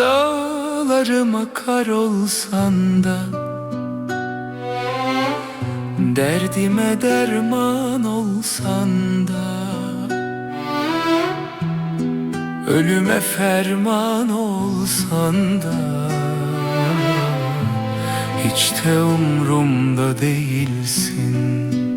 Yollarıma kar olsan da Derdime derman olsan da Ölüme ferman olsan da Hiç de umrumda değilsin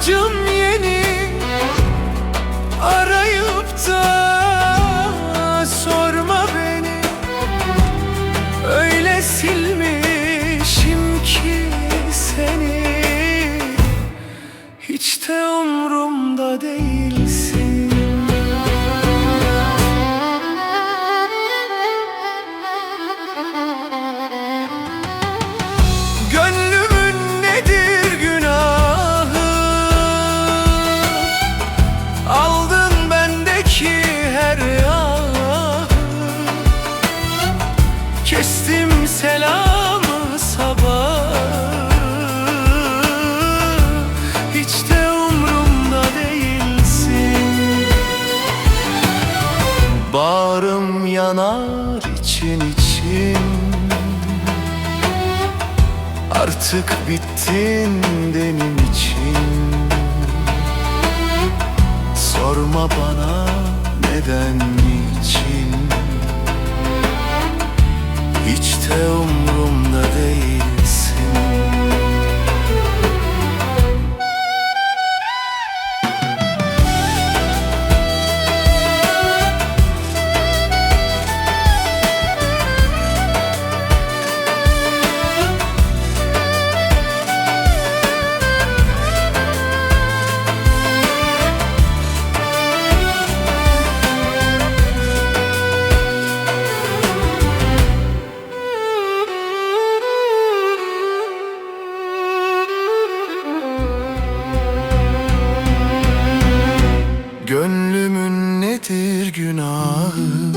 Acım Bağrım yanar için için. Artık bittin benim için. Sorma bana neden niçin? Hiç de umrumda değilsin Nedir günahı.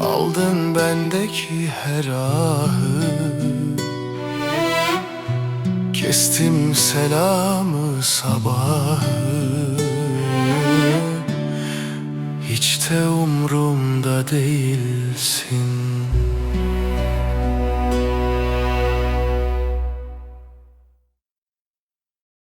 Aldın bendeki her ahı. Kestim selamı sabahı. Hiç de umrumda değilsin